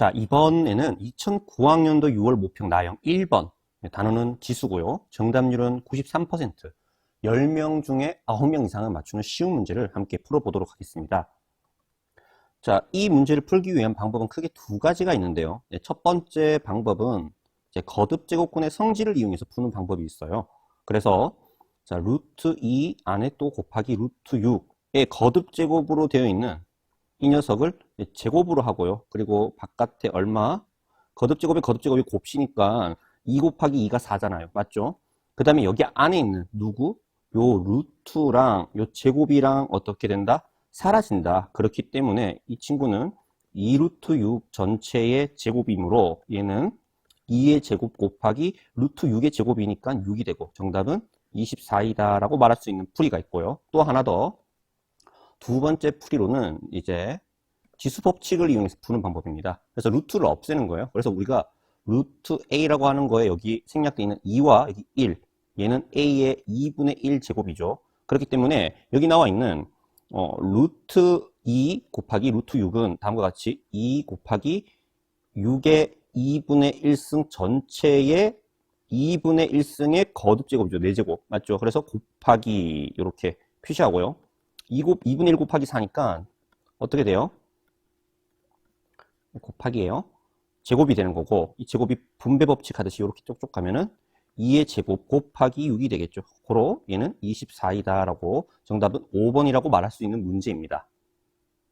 자, 이번에는 2009학년도 6월 모평 나형 1번. 단어는 지수고요. 정답률은 93%. 10명 중에 9명 이상을 맞추는 쉬운 문제를 함께 풀어보도록 하겠습니다. 자, 이 문제를 풀기 위한 방법은 크게 두 가지가 있는데요. 네, 첫 번째 방법은 거듭 제곱근의 성질을 이용해서 푸는 방법이 있어요. 그래서 자, 루트 2 안에 또 곱하기 루트 6의 거듭 제곱으로 되어 있는 이 녀석을 제곱으로 하고요. 그리고 바깥에 얼마? 거듭 제곱에 거듭 제곱이 곱시니까 2 곱하기 2가 4잖아요. 맞죠? 그 다음에 여기 안에 있는 누구? 요 루트랑 요 제곱이랑 어떻게 된다? 사라진다. 그렇기 때문에 이 친구는 2루트 6 전체의 제곱이므로 얘는 2의 제곱 곱하기 루트 6의 제곱이니까 6이 되고 정답은 24이다 라고 말할 수 있는 풀이가 있고요. 또 하나 더 두 번째 풀이로는 이제 지수 법칙을 이용해서 푸는 방법입니다. 그래서 루트를 없애는 거예요. 그래서 우리가 루트 a라고 하는 거에 여기 생략되어 있는 2와 여기 1 얘는 a의 2분의 1 제곱이죠. 그렇기 때문에 여기 나와 있는 어, 루트 2 곱하기 루트 6은 다음과 같이 2 곱하기 6의 2분의 1승 전체의 2분의 1승의 거듭 제곱이죠. 4제곱. 맞죠? 그래서 곱하기 이렇게 표시하고요. 2 곱, 2분의 1 곱하기 4니까 어떻게 돼요? 곱하기예요. 제곱이 되는 거고 이 제곱이 분배 법칙 하듯이 이렇게 쪽쪽 가면은 2의 제곱 곱하기 6이 되겠죠. 고로 얘는 24이다 라고 정답은 5번이라고 말할 수 있는 문제입니다.